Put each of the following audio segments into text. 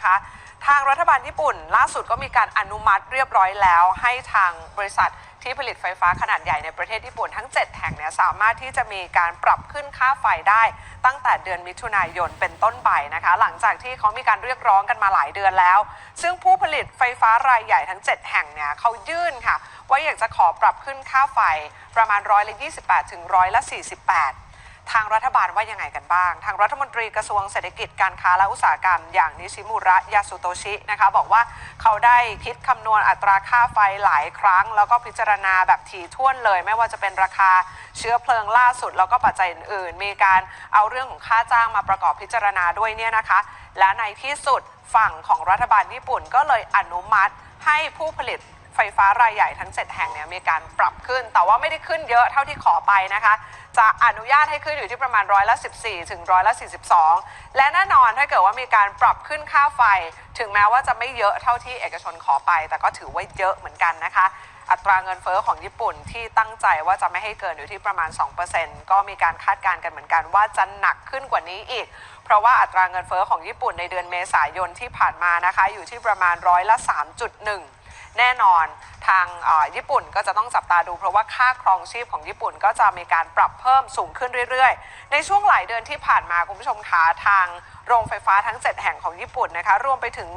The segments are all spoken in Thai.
นะคะ ทางรัฐบาลญี่ปุ่น ล่าสุดก็มีการอนุมัติเรียบร้อยแล้ว ให้ทางบริษัทที่ผลิตไฟฟ้าขนาดใหญ่ในประเทศญี่ปุ่นทั้ง 7 แห่งเนี่ยสามารถที่จะมีการปรับขึ้นค่าไฟได้ ตั้งแต่เดือนมิถุนายนเป็นต้นไปนะคะ หลังจากที่เขามีการเรียกร้องกันมาหลายเดือนแล้ว ซึ่งผู้ผลิตไฟฟ้ารายใหญ่ทั้ง 7 แห่งเนี่ยเขายื่นค่ะ ว่าอยากจะขอปรับขึ้นค่าไฟประมาณร้อยละ28 ถึงร้อยละ48 ทางรัฐบาลว่ายังไงกันบ้าง ทางรัฐมนตรีกระทรวงเศรษฐกิจการค้าและอุตสาหกรรม อย่างนิชิมุระยาสุโตชินะคะบอกว่าเขาได้คิดคำนวณอัตราค่าไฟหลายครั้ง แล้วก็พิจารณาแบบถี่ถ้วนเลย ไม่ว่าจะเป็นราคาเชื้อเพลิงล่าสุด แล้วก็ปัจจัยอื่นๆ มีการเอาเรื่องของค่าจ้างมาประกอบพิจารณาด้วยเนี่ยนะคะ และในที่สุดฝั่งของรัฐบาลญี่ปุ่นก็เลยอนุมัติให้ผู้ผลิตไฟฟ้ารายใหญ่ทั้ง 7 แห่งเนี่ยมีการปรับขึ้น แต่ว่าไม่ได้ขึ้นเยอะเท่าที่ขอไปนะคะ จะอนุญาตให้ขึ้นอยู่ที่ประมาณร้อยละ 14 ถึงร้อยละ 42 และแน่นอนถ้าเกิดว่ามีการปรับขึ้นค่าไฟ ถึงแม้ว่าจะไม่เยอะเท่าที่เอกชนขอไป แต่ก็ถือว่าเยอะเหมือนกันนะคะ อัตราเงินเฟ้อของญี่ปุ่นที่ตั้งใจว่าจะไม่ให้เกินอยู่ที่ประมาณ 2%ก็มีการคาดการณ์กันเหมือนกันว่าจะหนักขึ้นกว่านี้อีก เพราะว่าอัตราเงินเฟ้อของญี่ปุ่นในเดือนเมษายนที่ผ่านมานะคะ อยู่ที่ประมาณร้อยละ 3.1 แน่นอนทางญี่ปุ่นก็จะต้องจับตาดู เพราะว่าค่าครองชีพของญี่ปุ่นก็จะมีการปรับเพิ่มสูงขึ้นเรื่อยๆ ในช่วงหลายเดือนที่ผ่านมาคุณผู้ชมคะทางโรงไฟฟ้าทั้ง 7 แห่งของญี่ปุ่นนะคะรวมไปถึง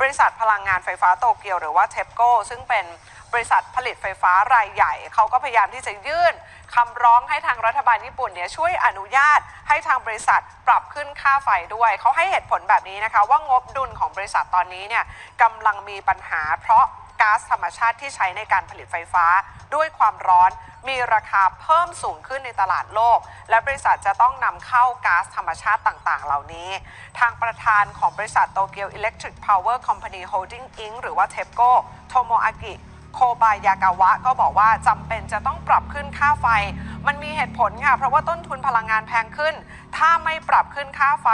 บริษัทพลังงานไฟฟ้าโตเกียวหรือว่าเทปโกซึ่งเป็นบริษัทผลิตไฟฟ้ารายใหญ่ เขาก็พยายามที่จะยื่นคำร้องให้ทางรัฐบาลญี่ปุ่นเนี่ยช่วยอนุญาตให้ทางบริษัทปรับขึ้นค่าไฟด้วย เขาให้เหตุผลแบบนี้นะคะ ว่างบดุลของบริษัทตอนนี้เนี่ยกำลังมีปัญหาเพราะ ก๊าซธรรมชาติที่ใช้ในการผลิตไฟฟ้า ด้วยความร้อนมีราคาเพิ่มสูงขึ้นในตลาดโลก และบริษัทจะต้องนำเข้าก๊าซธรรมชาติต่างๆ เหล่านี้ ทางประธานของบริษัทโตเกียวอิเล็กทริกพาวเวอร์คอมพานีโฮลดิ้งอิงหรือว่าเทปโกโทโมอากิ โคบายากาวะก็บอกว่าจำเป็นจะต้องปรับขึ้นค่าไฟ มันมีเหตุผลค่ะ เพราะว่าต้นทุนพลังงานแพงขึ้น ถ้าไม่ปรับขึ้นค่าไฟ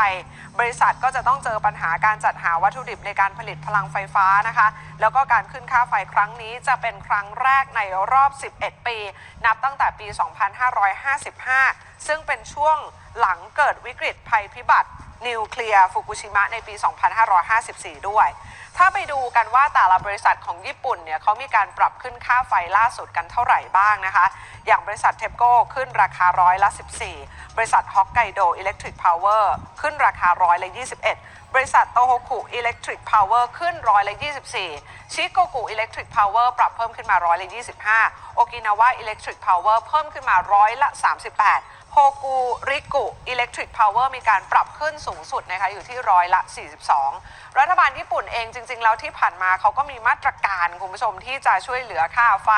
บริษัทก็จะต้องเจอปัญหาการจัดหาวัตถุดิบในการผลิตพลังไฟฟ้านะคะ แล้วก็การขึ้นค่าไฟครั้งนี้จะเป็นครั้งแรกในรอบ 11 ปี นับตั้งแต่ปี 2555 ซึ่งเป็นช่วงหลังเกิดวิกฤตภัยพิบัตินิวเคลียร์ฟุกุชิมะในปี 2554 ด้วย ถ้าไปดูกันว่าแต่ละบริษัทของญี่ปุ่นเนี่ยเขามีการปรับขึ้นค่าไฟล่าสุดกันเท่าไหร่บ้างนะคะ อย่างบริษัทเทปโก้ขึ้นราคาร้อยละ 14 บริษัทฮอกไกโดอิเล็กทริกพาวเวอร์ขึ้นราคาร้อยละ 21 บริษัทโตโฮคุอิเล็กทริกพาวเวอร์ขึ้นร้อยละ 24 ชิโกกุอิเล็กทริกพาวเวอร์ปรับเพิ่มขึ้นมาร้อยละ 25 โอกินาวาอิเล็กทริกพาวเวอร์เพิ่มขึ้นมาร้อยละ 38โฮกูริกุอิเล็กทริกพาวเวอร์มีการปรับขึ้นสูงสุดนะคะอยู่ที่ร้อยละ 42 รัฐบาลญี่ปุ่นเองจริง ๆ แล้วที่ผ่านมาเขาก็มีมาตรการคุณผู้ชมที่จะช่วยเหลือค่าไฟ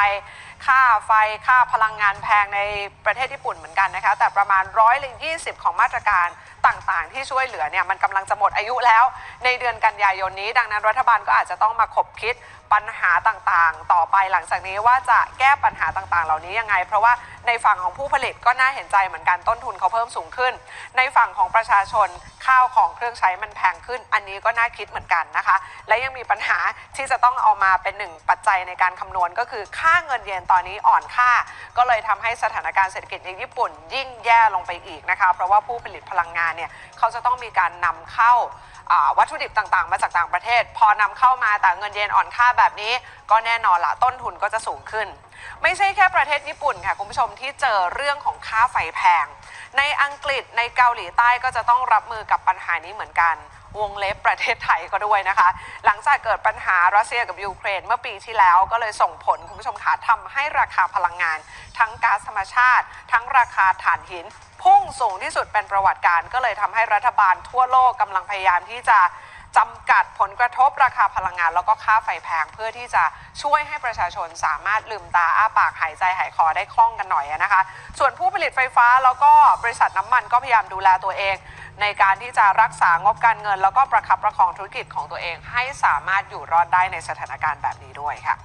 ค่าไฟค่าพลังงานแพงในประเทศญี่ปุ่นเหมือนกันนะคะ แต่ประมาณร้อยละ20ของมาตรการต่างๆ ที่ช่วยเหลือเนี่ยมันกำลังจะหมดอายุแล้ว ในเดือนกันยายนนี้ ดังนั้นรัฐบาลก็อาจจะต้องมาขบคิดปัญหาต่างๆ ต่อไปหลังจากนี้ว่าจะแก้ปัญหาต่างๆ เหล่านี้ยังไง เพราะว่าในฝั่งของผู้ผลิตก็น่าเห็นใจเหมือนกันต้นทุนเขาเพิ่มสูงขึ้น ในฝั่งของประชาชน ข้าวของเครื่องใช้มันแพงขึ้น อันนี้ก็น่าคิดเหมือนกันนะคะ และยังมีปัญหาที่จะต้องเอามาเป็นหนึ่งปัจจัยในการคำนวณก็คือค่าเงินเยนตอนนี้อ่อนค่า ก็เลยทำให้สถานการณ์เศรษฐกิจในญี่ปุ่น ยิ่งแย่ลงไปอีกนะคะ เพราะว่าผู้ผลิตพลังงานเนี่ยเขาจะต้องมีการนำเข้าวัตถุดิบต่างๆ มาจากต่างประเทศ พอนำเข้ามาแต่เงินเยนอ่อนค่าแบบนี้ ก็แน่นอนละต้นทุนก็จะสูงขึ้น ไม่ใช่แค่ประเทศญี่ปุ่นค่ะคุณผู้ชมที่เจอเรื่องของค่าไฟแพง ในอังกฤษในเกาหลีใต้ก็จะต้องรับมือกับปัญหานี้เหมือนกัน วงเล็บประเทศไทยก็ด้วยนะคะ หลังจากเกิดปัญหารัสเซียกับยูเครนเมื่อปีที่แล้วก็เลยส่งผลคุณผู้ชมคะทำให้ราคาพลังงาน ทั้งก๊าซธรรมชาติ ทั้งราคาถ่านหิน พุ่งสูงที่สุดเป็นประวัติการก็เลยทำให้รัฐบาลทั่วโลกกำลังพยายามที่จะ จำกัดผลกระทบราคาพลังงาน แล้วก็ค่าไฟแพงเพื่อที่จะช่วยให้ประชาชนสามารถลืมตาอ้าปากหายใจหายคอได้คล่องกันหน่อยนะคะ ส่วนผู้ผลิตไฟฟ้าแล้วก็บริษัทน้ำมันก็พยายามดูแลตัวเอง ในการที่จะรักษางบการเงิน แล้วก็ประคับประคองธุรกิจของตัวเอง ให้สามารถอยู่รอดได้ในสถานการณ์แบบนี้ด้วยค่ะ